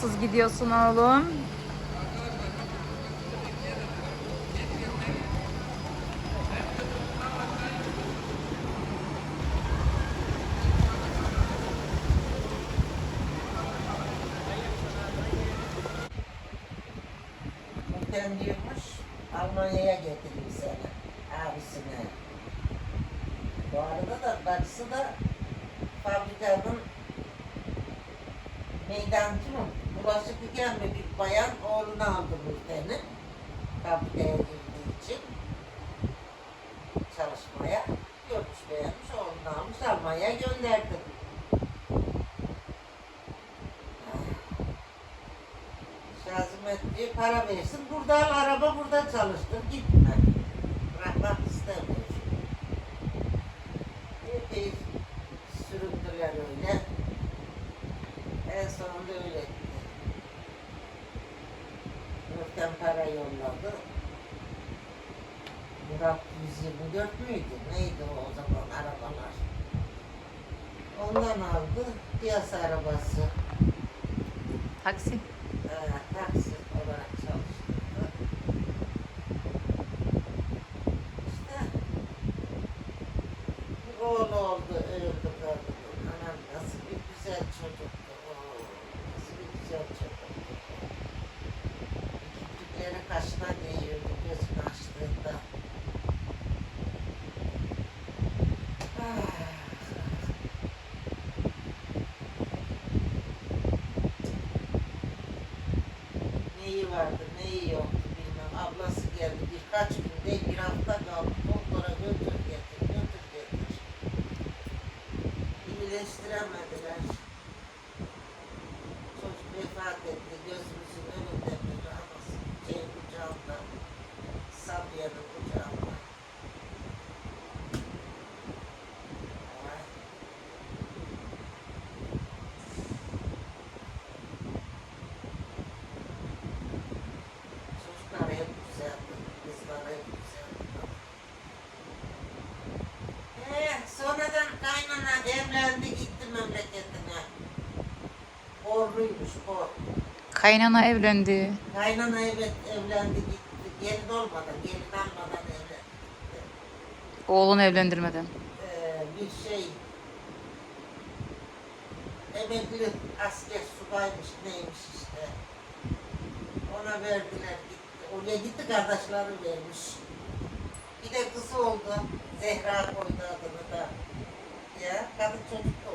lüzumsuz gidiyorsun oğlum? Muhtem diyormuş Almanya'ya getireyim seni. Bu arada da bacısı fabrikanın meydancı mı? Bulaşık yıkayan mı bir bayan oğlunu aldı Muhtem'i. Fabrikaya girdiği için çalışmaya görmüş beğenmiş oğlunu almış Almanya'ya gönderdi. Şazimet diyor para versin. Burada al araba burada çalıştır. Gitme. Bırakmak istemiyor. Epey süründüler öyle. En sonunda öyle etti. Nurten para yolladı. Murat 124 müydü? Neydi o, o zaman arabalar? Ondan aldı. Piyasa arabası. Taksi. Ee, taksi olarak çalıştırdı. İşte bir oğlu oldu, öldü kadının. Anam nasıl bir güzel çocuktu. Oo, nasıl bir güzel çocuktu. Kirpikleri kaşına değiyordu gözünü açtığında. Ah. Vardı, neyi yoktu bilmem. Ablası geldi birkaç gün değil bir hafta kaldı. Kaynana evlendi gitti memleketine. Borluymuş bor. Kaynana evlendi. Kaynana evet evlendi gitti. Gelin olmadan, gelin almadan evlendi. Oğlunu evlendirmeden. Ee, bir şey emekli asker subaymış neymiş işte. Ona verdiler gitti. Oraya gitti kardeşleri vermiş. Bir de kızı oldu. Zehra koydu adını da. Ya kadın çocuk da.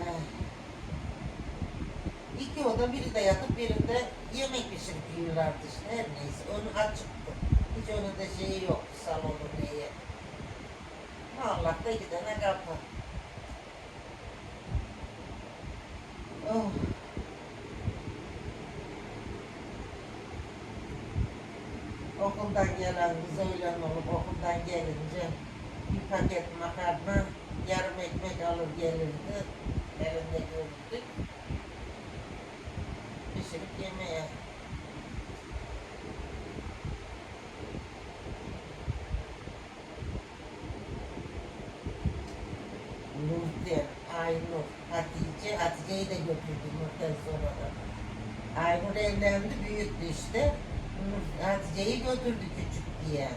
Eh. İki oda biri de yatıp birinde yemek pişirip yiyorlardı işte her neyse. Önü açıktı. Hiç önünde şeyi yoktu salonu neye. Allah'ta gidene kapı. Oh. Okuldan gelen kız öğlen okuldan gelince bir paket makarna, yarım ekmek alır gelirdi. Elinde gördük. Pişirip yemeye. Nurten, Aynur, Hatice, Hatice'yi de götürdü Nurten sonradan. Aynur evlendi, büyüktü işte. Hatice'yi götürdü küçük diye.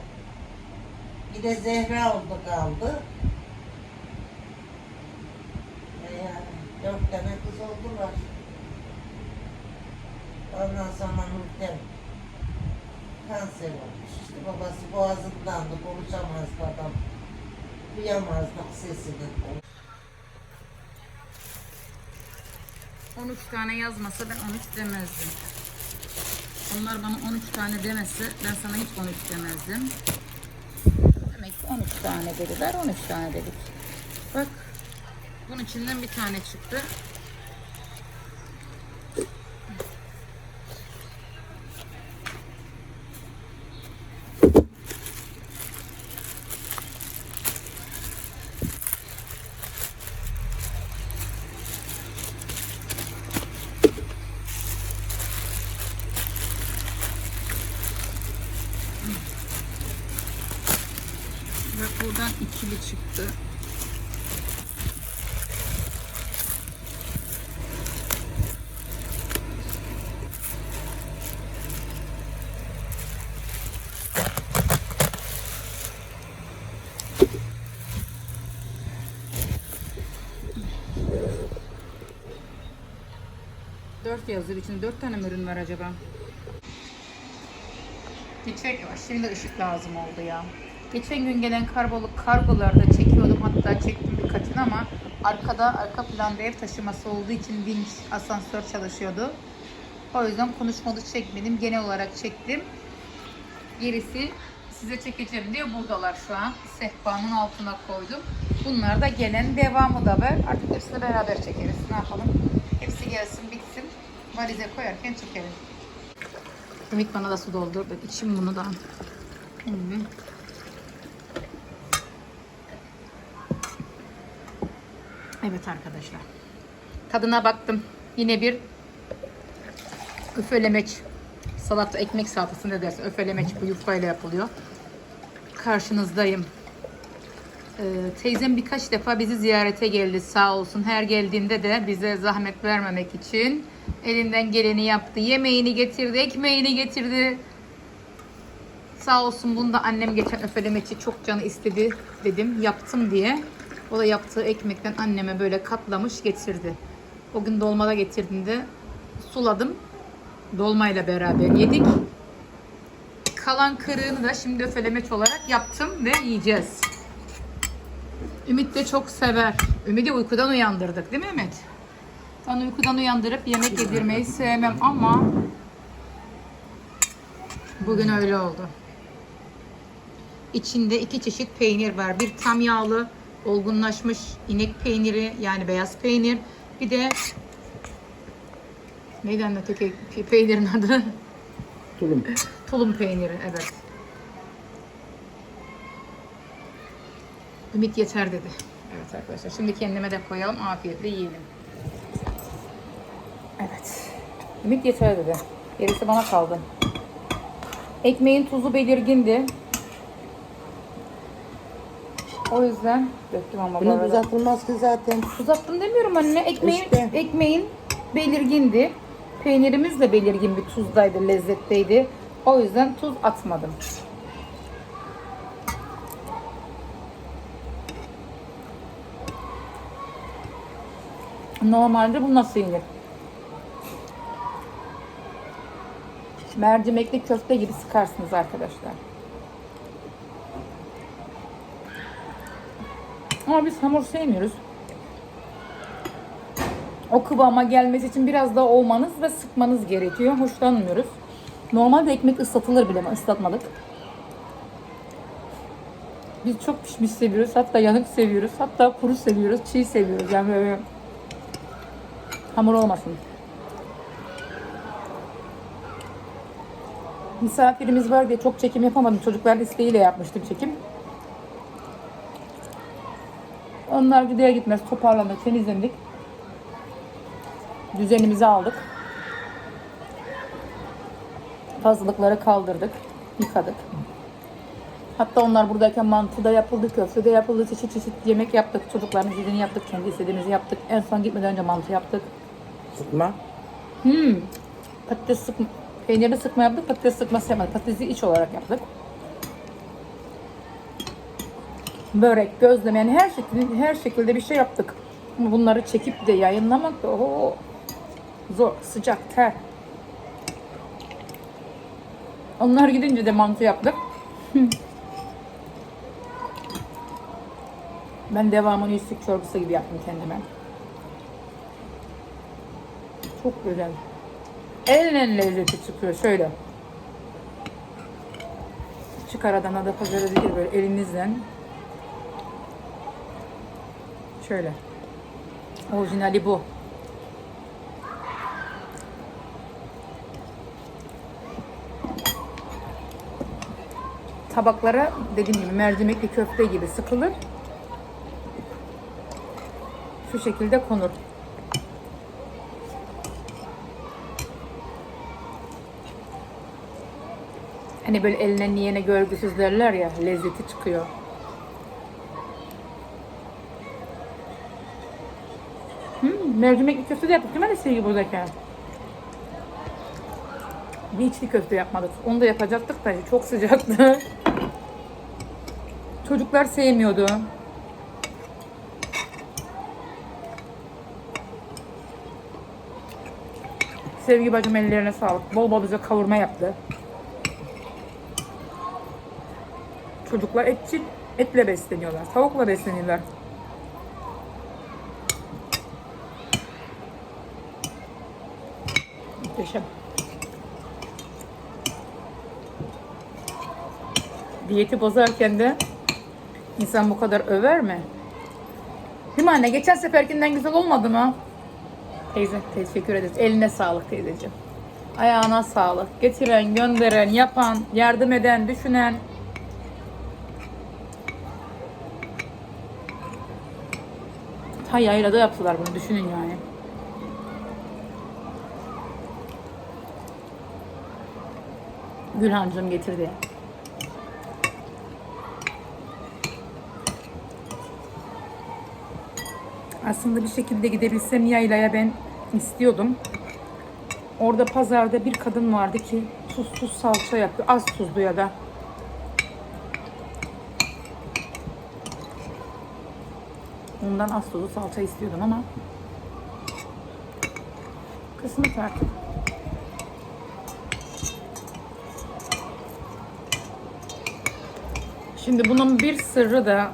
Bir de Zehra oldu kaldı. E yani dört tane kız oldular. Ondan sonra Nurten kanser olmuş. İşte babası boğazındandı, konuşamazdı adam. Duyamazdık sesini. 13 tane yazmasa ben 13 demezdim. Onlar bana 13 tane demesi ben sana hiç 13 demezdim. Demek ki 13 tane dediler 13 tane dedik. Bak bunun içinden bir tane çıktı. Ve buradan ikili çıktı. Dört yazıyor. İçinde dört tane ürün var acaba? Gidecek var. Şimdi ışık lazım oldu ya. Geçen gün gelen kargolu kargolarda çekiyordum. Hatta çektim birkaçını ama arkada arka planda ev taşıması olduğu için vinç asansör çalışıyordu. O yüzden konuşmalı çekmedim. Genel olarak çektim. Gerisi size çekeceğim diye buradalar şu an. Sehpanın altına koydum. Bunlar da gelen devamı da var. Artık hepsini beraber çekeriz. Ne yapalım? Hepsi gelsin bitsin. Valize koyarken çekelim. Ümit bana da su doldur. Bak içim bunu da. Hı. Evet arkadaşlar. Tadına baktım. Yine bir üfelemeç. Salata, ekmek salatası ne dersin? Öfelemeç bu yufkayla yapılıyor. Karşınızdayım. Ee, teyzem birkaç defa bizi ziyarete geldi sağ olsun. Her geldiğinde de bize zahmet vermemek için elinden geleni yaptı. Yemeğini getirdi, ekmeğini getirdi. Sağ olsun bunu da annem geçen öfelemeçi çok canı istedi dedim. Yaptım diye. O da yaptığı ekmekten anneme böyle katlamış getirdi. O gün dolmada getirdiğinde suladım. Dolmayla beraber yedik. Kalan kırığını da şimdi öfelemeç olarak yaptım ve yiyeceğiz. Ümit de çok sever. Ümit'i uykudan uyandırdık değil mi Ümit? Ben uykudan uyandırıp yemek yedirmeyi sevmem ama bugün öyle oldu. İçinde iki çeşit peynir var. Bir tam yağlı, olgunlaşmış inek peyniri yani beyaz peynir. Bir de neyden de öteki pe- peynirin adı? Tulum. Tulum peyniri evet. Ümit yeter dedi. Evet arkadaşlar şimdi kendime de koyalım afiyetle yiyelim. Evet. Ümit yeter dedi. Gerisi bana kaldı. Ekmeğin tuzu belirgindi. O yüzden döktüm ama bu Bunu arada. uzatılmaz ki zaten. Uzattım demiyorum anne. Ekmeğin, İşte. ekmeğin belirgindi. Peynirimiz de belirgin bir tuzdaydı, lezzetteydi. O yüzden tuz atmadım. Normalde bu nasıl yenir? Mercimekli köfte gibi sıkarsınız arkadaşlar. Ama biz hamur sevmiyoruz. O kıvama gelmesi için biraz daha olmanız ve sıkmanız gerekiyor. Hoşlanmıyoruz. Normalde ekmek ıslatılır bile ama ıslatmadık. Biz çok pişmiş seviyoruz. Hatta yanık seviyoruz. Hatta kuru seviyoruz. Çiğ seviyoruz. Yani böyle hamur olmasın. Misafirimiz var diye çok çekim yapamadım. Çocukların isteğiyle yapmıştım çekim. Onlar gider gitmez toparlandık, temizlendik. Düzenimizi aldık. Fazlalıkları kaldırdık, yıkadık. Hatta onlar buradayken mantı da yapıldı, köfte de yapıldı, çeşit çeşit yemek yaptık. Çocukların istediğini yaptık, kendi istediğimizi yaptık. En son gitmeden önce mantı yaptık. Sıkma. Hmm. Patates sıkma, peynirli sıkma yaptık, patates sıkması yapmadık. Patatesi iç olarak yaptık. Börek, gözleme yani her şekilde her şekilde bir şey yaptık. Bunları çekip de yayınlamak da oho, zor, sıcak, ter. Onlar gidince de mantı yaptık. ben devamını üstlük çorbası gibi yaptım kendime. Çok güzel. En lezzeti çıkıyor şöyle. Çıkar Adana'da pazarı değil böyle elinizden. Şöyle. Orijinali bu. Tabaklara dediğim gibi mercimekli köfte gibi sıkılır. Şu şekilde konur. Hani böyle eline yiyene görgüsüz derler ya lezzeti çıkıyor. Hmm, mercimekli köfte de yaptık değil mi anne sevgi buradayken? Bir içli köfte yapmadık. Onu da yapacaktık da çok sıcaktı. Çocuklar sevmiyordu. Sevgi bacım ellerine sağlık. Bol bol bize kavurma yaptı. Çocuklar etçil, etle besleniyorlar. Tavukla besleniyorlar. Diyeti bozarken de insan bu kadar över mi? Değil anne? Geçen seferkinden güzel olmadı mı? Teyze teşekkür ederiz. Eline sağlık teyzeciğim. Ayağına sağlık. Getiren, gönderen, yapan, yardım eden, düşünen. Ta yaylada yaptılar bunu düşünün yani. Gülhancığım getirdi. Aslında bir şekilde gidebilsem yaylaya ben istiyordum. Orada pazarda bir kadın vardı ki tuzsuz salça yapıyor. Az tuzlu ya da. Ondan az tuzlu salça istiyordum ama kısmet artık. Şimdi bunun bir sırrı da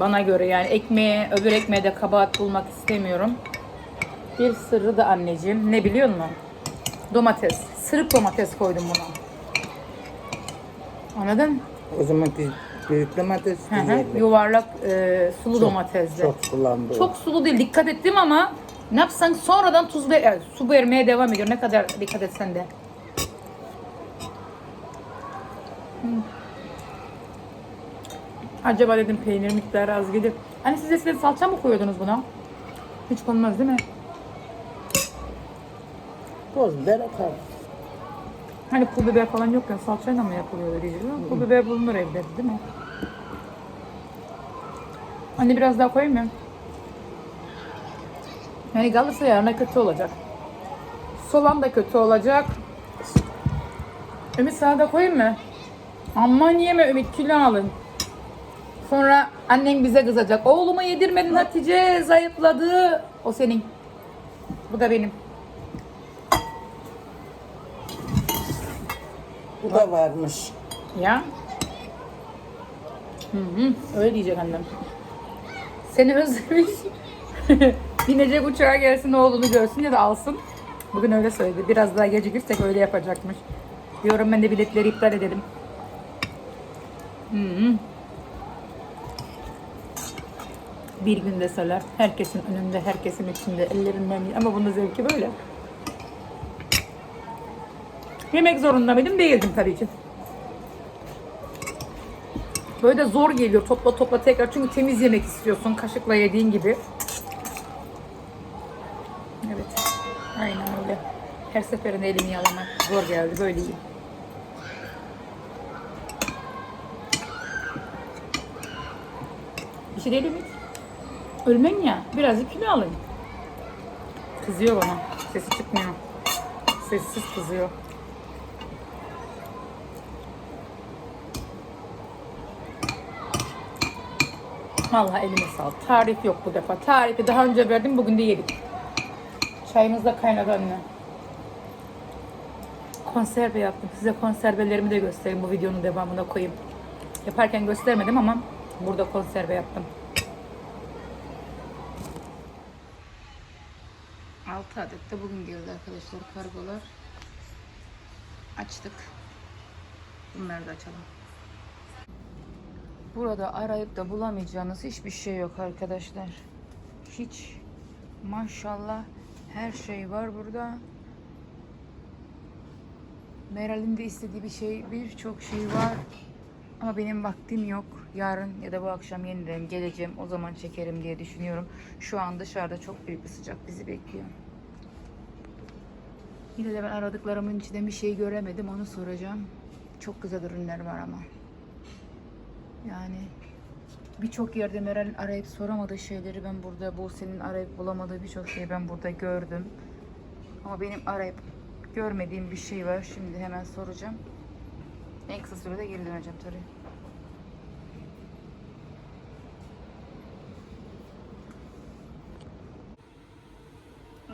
bana göre yani ekmeğe, öbür ekmeğe de kabahat bulmak istemiyorum. Bir sırrı da anneciğim. Ne biliyor musun? Domates. Sırık domates koydum buna. Anladın? O zaman büyük domates Hı hı. yiyelim. Yuvarlak e, sulu domatesli. Çok sulandı. o. Çok sulu değil. Dikkat ettim ama ne yapsan sonradan tuz ver, e, su vermeye devam ediyor. Ne kadar dikkat etsen de. Acaba dedim peynir miktarı az gelir. Hani siz eskiden salça mı koyuyordunuz buna? Hiç konmaz değil mi? Toz biber atar. Hani pul biber falan yokken salçayla mı yapılıyor ama pul biber bulunur evde değil mi? Anne biraz daha koyayım mı? Yani kalırsa yarına kötü olacak. Soğan da kötü olacak. Ümit sana da koyayım mı? Aman yeme Ümit kilo alın. Sonra annen bize kızacak. Oğluma yedirmedin Hatice zayıfladı. O senin. Bu da benim. Bu da varmış. Ya. Hı hı, öyle diyecek annem. Seni özlemiş. Binecek uçağa gelsin oğlunu görsün ya da alsın. Bugün öyle söyledi. Biraz daha gecikirsek öyle yapacakmış. Diyorum ben de biletleri iptal edelim. Hı hı. Bir gün deseler herkesin önünde, herkesin içinde, ellerinden ama bunun zevki böyle. Yemek zorunda mıydım? Değildim tabii ki. Böyle de zor geliyor topla topla tekrar çünkü temiz yemek istiyorsun kaşıkla yediğin gibi. Evet. Aynen öyle. Her seferinde elimi yalamak zor geldi. Böyle iyi. Bir şey değil mi? Ölmen ya. Birazcık kilo alın. Kızıyor bana. Sesi çıkmıyor. Sessiz kızıyor. Vallahi elime sağlık. Tarif yok bu defa. Tarifi daha önce verdim, bugün de yedik. Çayımız da kaynadı anne. Konserve yaptım. Size konservelerimi de göstereyim. Bu videonun devamına koyayım. Yaparken göstermedim ama burada konserve yaptım. 6 adet de bugün geldi arkadaşlar kargolar. Açtık. Bunları da açalım. Burada arayıp da bulamayacağınız hiçbir şey yok arkadaşlar. Hiç. Maşallah her şey var burada. Meral'in de istediği bir şey, birçok şey var. Ama benim vaktim yok. Yarın ya da bu akşam yeniden geleceğim. O zaman çekerim diye düşünüyorum. Şu an dışarıda çok büyük bir sıcak bizi bekliyor. Yine de ben aradıklarımın içinde bir şey göremedim. Onu soracağım. Çok güzel ürünler var ama. Yani birçok yerde Meral'in arayıp soramadığı şeyleri ben burada, Buse'nin arayıp bulamadığı birçok şeyi ben burada gördüm. Ama benim arayıp görmediğim bir şey var. Şimdi hemen soracağım. En kısa sürede geri döneceğim tabii.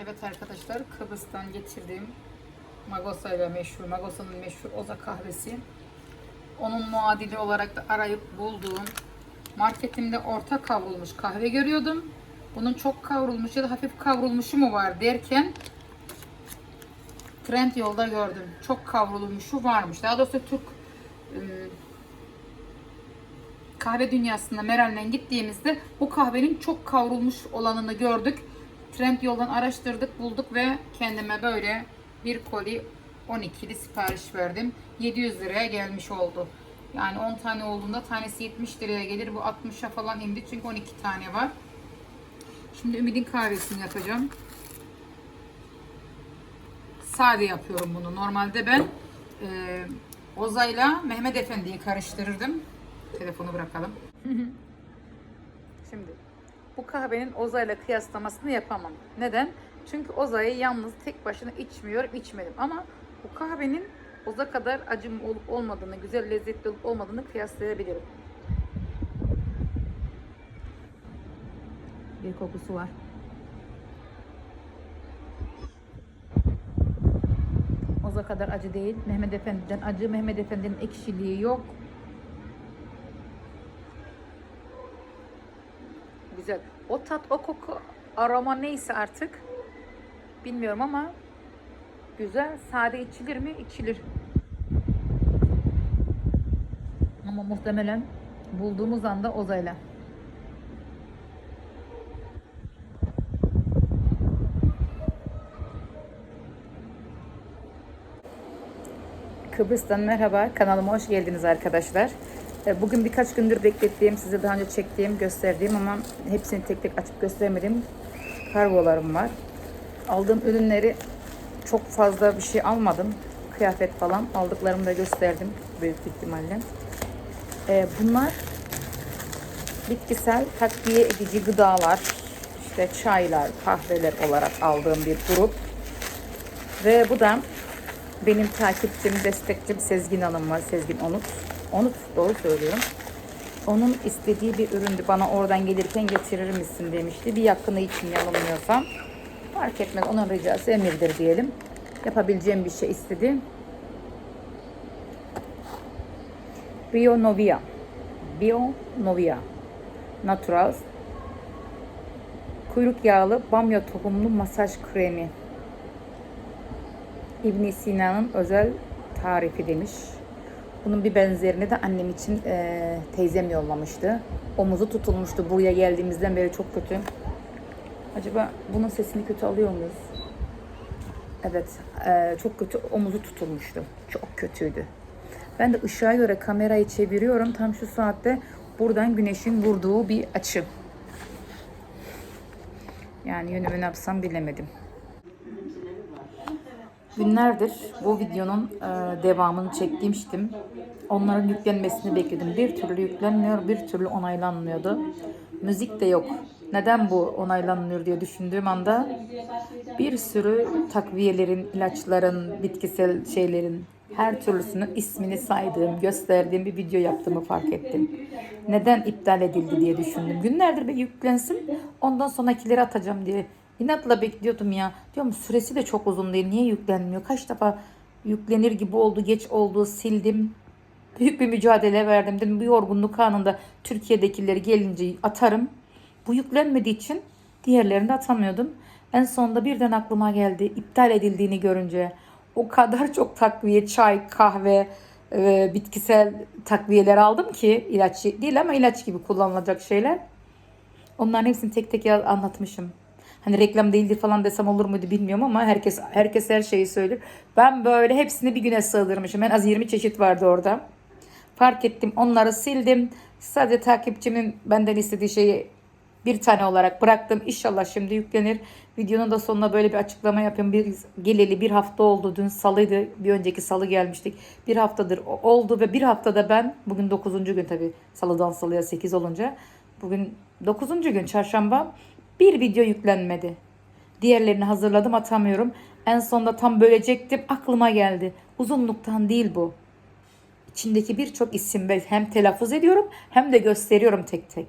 Evet arkadaşlar Kıbrıs'tan getirdiğim Magosa ile meşhur, Magosa'nın meşhur Oza kahvesi. Onun muadili olarak da arayıp bulduğum marketimde orta kavrulmuş kahve görüyordum. Bunun çok kavrulmuş ya da hafif kavrulmuşu mu var derken Trend yolda gördüm. Çok kavrulmuşu varmış. Daha doğrusu Türk ım, kahve dünyasında Meral'le gittiğimizde bu kahvenin çok kavrulmuş olanını gördük. Trend yoldan araştırdık, bulduk ve kendime böyle bir koli 12'li sipariş verdim. 700 liraya gelmiş oldu. Yani 10 tane olduğunda tanesi 70 liraya gelir. Bu 60'a falan indi çünkü 12 tane var. Şimdi Ümid'in kahvesini yapacağım. Sade yapıyorum bunu. Normalde ben e, Oza'yla Mehmet Efendi'yi karıştırırdım. Telefonu bırakalım. Şimdi bu kahvenin Oza ile kıyaslamasını yapamam. Neden? Çünkü Oza'yı yalnız tek başına içmiyorum, içmedim. Ama bu kahvenin Oza kadar acım olup olmadığını, güzel lezzetli olup olmadığını kıyaslayabilirim. Bir kokusu var. Oza kadar acı değil. Mehmet Efendi'den acı. Mehmet Efendi'nin ekşiliği yok. Güzel. O tat, o koku, aroma neyse artık bilmiyorum ama güzel. Sade içilir mi? İçilir. Ama muhtemelen bulduğumuz anda Oza'yla. Kıbrıs'tan merhaba. Kanalıma hoş geldiniz arkadaşlar. E, Bugün birkaç gündür beklettiğim, size daha önce çektiğim, gösterdiğim ama hepsini tek tek açıp göstermediğim kargolarım var. Aldığım ürünleri çok fazla bir şey almadım. Kıyafet falan aldıklarımı da gösterdim büyük ihtimalle. E, Bunlar bitkisel takviye edici gıdalar, işte çaylar, kahveler olarak aldığım bir grup. Ve bu da benim takipçim, destekçim Sezgin Hanım var. Sezgin Onut. Onut doğru söylüyorum. Onun istediği bir üründü. Bana oradan gelirken getirir misin demişti. Bir yakını için yanılmıyorsam. Fark etmez. Onun ricası emirdir diyelim. Yapabileceğim bir şey istedi. Bionovia. Bionovia. Natural. Kuyruk yağlı bamya tohumlu masaj kremi. İbn Sina'nın özel tarifi demiş. Bunun bir benzerini de annem için eee, teyzem yollamıştı. Omuzu tutulmuştu. Buraya geldiğimizden beri çok kötü. Acaba bunun sesini kötü alıyor muyuz? Evet, eee, çok kötü omuzu tutulmuştu. Çok kötüydü. Ben de ışığa göre kamerayı çeviriyorum. Tam şu saatte buradan güneşin vurduğu bir açı. Yani yönümü ne yapsam bilemedim. Günlerdir bu videonun e, devamını çekmiştim. Onların yüklenmesini bekledim. Bir türlü yüklenmiyor, bir türlü onaylanmıyordu. Müzik de yok. Neden bu onaylanmıyor diye düşündüğüm anda bir sürü takviyelerin, ilaçların, bitkisel şeylerin her türlüsünün ismini saydığım, gösterdiğim bir video yaptığımı fark ettim. Neden iptal edildi diye düşündüm. Günlerdir bir yüklensin, ondan sonrakileri atacağım diye İnatla bekliyordum ya. Diyorum süresi de çok uzun değil. Niye yüklenmiyor? Kaç defa yüklenir gibi oldu, geç oldu, sildim. Büyük bir mücadele verdim. Dedim bu yorgunluk anında Türkiye'dekileri gelince atarım. Bu yüklenmediği için diğerlerini de atamıyordum. En sonunda birden aklıma geldi. iptal edildiğini görünce o kadar çok takviye, çay, kahve, e, bitkisel takviyeler aldım ki ilaç değil ama ilaç gibi kullanılacak şeyler. Onların hepsini tek tek anlatmışım. Hani reklam değildir falan desem olur muydu bilmiyorum ama herkes herkes her şeyi söyler. Ben böyle hepsini bir güne sığdırmışım. En az 20 çeşit vardı orada. Fark ettim. Onları sildim. Sadece takipçimin benden istediği şeyi bir tane olarak bıraktım. İnşallah şimdi yüklenir. Videonun da sonuna böyle bir açıklama yapayım. Bir geleli bir hafta oldu. Dün salıydı. Bir önceki salı gelmiştik. Bir haftadır oldu ve bir haftada ben bugün 9. gün tabii salıdan salıya 8 olunca bugün 9. gün çarşamba bir video yüklenmedi. Diğerlerini hazırladım atamıyorum. En sonda tam bölecektim aklıma geldi. Uzunluktan değil bu. İçindeki birçok isim ben hem telaffuz ediyorum hem de gösteriyorum tek tek.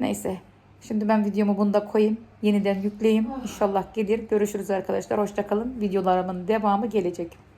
Neyse Şimdi ben videomu bunda koyayım. Yeniden yükleyeyim. İnşallah gelir. Görüşürüz arkadaşlar. Hoşçakalın. Videolarımın devamı gelecek.